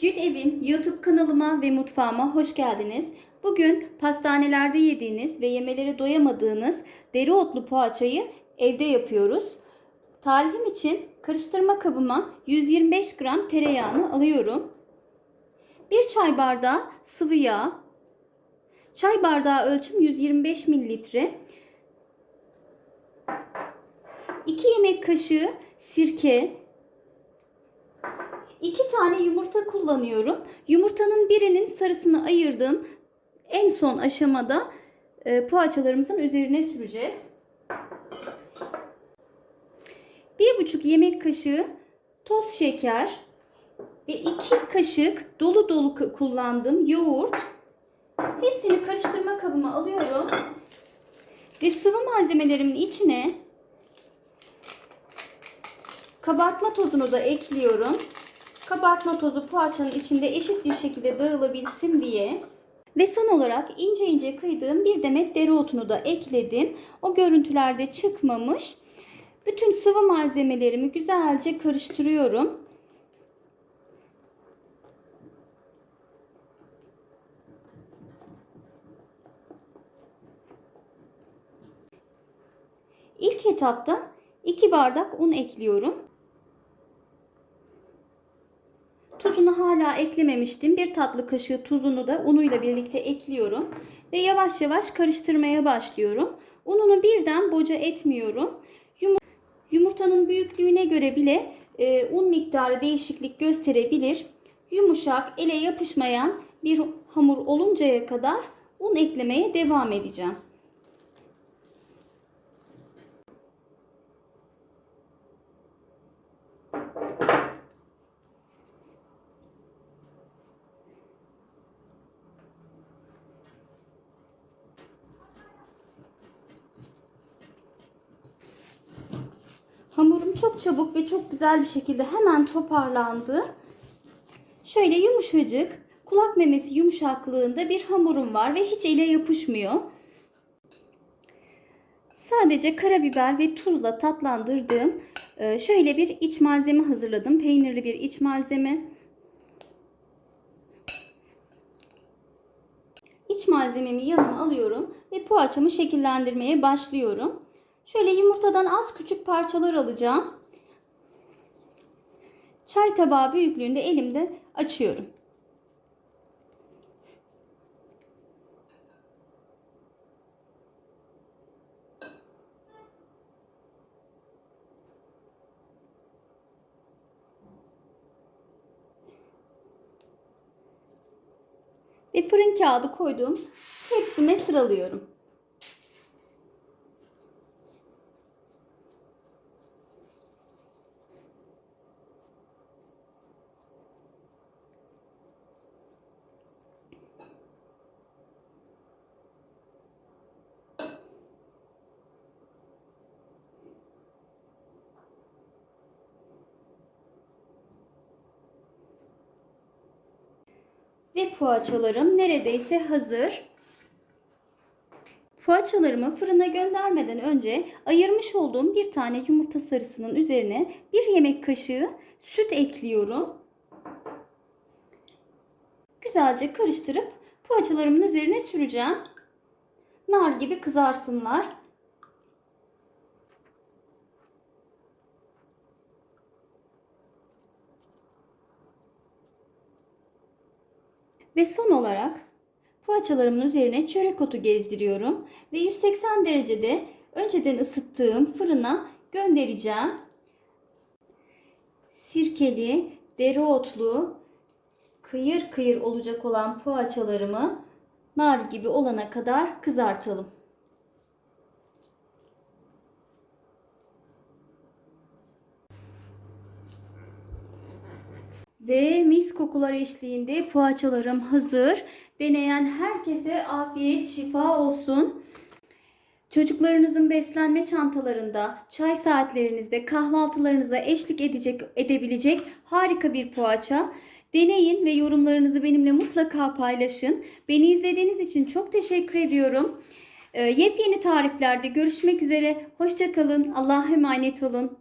Gül Evim YouTube kanalıma ve mutfağıma hoş geldiniz. Bugün pastanelerde yediğiniz ve yemelere doyamadığınız dereotlu poğaçayı evde yapıyoruz. Tarifim için karıştırma kabıma 125 gram tereyağını alıyorum. 1 çay bardağı sıvı yağ, çay bardağı ölçüm 125 mililitre, 2 yemek kaşığı sirke, 2 tane yumurta kullanıyorum. Yumurtanın birinin sarısını ayırdım. En son aşamada e, poğaçalarımızın üzerine süreceğiz. 1,5 yemek kaşığı toz şeker ve 2 kaşık dolu dolu kullandığım yoğurt. Hepsini karıştırma kabıma alıyorum. Ve sıvı malzemelerimin içine kabartma tozunu da ekliyorum. Kabartma tozu poğaçanın içinde eşit bir şekilde dağılabilsin diye. Ve son olarak ince ince kıydığım bir demet dereotunu da ekledim. O görüntülerde çıkmamış. Bütün sıvı malzemelerimi güzelce karıştırıyorum. İlk etapta 2 bardak un ekliyorum. Tuzunu hala eklememiştim. Bir tatlı kaşığı tuzunu da unuyla birlikte ekliyorum. Ve yavaş yavaş karıştırmaya başlıyorum. Ununu birden boca etmiyorum. Yum- Yumurtanın büyüklüğüne göre bile e, un miktarı değişiklik gösterebilir. Yumuşak, ele yapışmayan bir hamur oluncaya kadar un eklemeye devam edeceğim. Hamurum çok çabuk ve çok güzel bir şekilde hemen toparlandı. Şöyle yumuşacık, kulak memesi yumuşaklığında bir hamurum var ve hiç ele yapışmıyor. Sadece karabiber ve tuzla tatlandırdığım e, şöyle bir iç malzeme hazırladım. Peynirli bir iç malzeme. İç malzememi yanıma alıyorum ve poğaçamı şekillendirmeye başlıyorum. Şöyle yumurtadan az küçük parçalar alacağım. Çay tabağı büyüklüğünde elimde açıyorum. Ve fırın kağıdı koyduğum tepsime sıralıyorum. Ve poğaçalarım neredeyse hazır. Poğaçalarımı fırına göndermeden önce ayırmış olduğum bir tane yumurta sarısının üzerine bir yemek kaşığı süt ekliyorum. Güzelce karıştırıp poğaçalarımın üzerine süreceğim. Nar gibi kızarsınlar. Ve son olarak poğaçalarımın üzerine çörek otu gezdiriyorum. Ve 180 derecede önceden ısıttığım fırına göndereceğim. Sirkeli, dereotlu, kıyır kıyır olacak olan poğaçalarımı nar gibi olana kadar kızartalım. Ve mis kokular eşliğinde poğaçalarım hazır. Deneyen herkese afiyet şifa olsun. Çocuklarınızın beslenme çantalarında, çay saatlerinizde, kahvaltılarınıza eşlik edecek edebilecek harika bir poğaça. Deneyin ve yorumlarınızı benimle mutlaka paylaşın. Beni izlediğiniz için çok teşekkür ediyorum. Ee, Yepyeni tariflerde görüşmek üzere. Hoşçakalın. Allah'a emanet olun.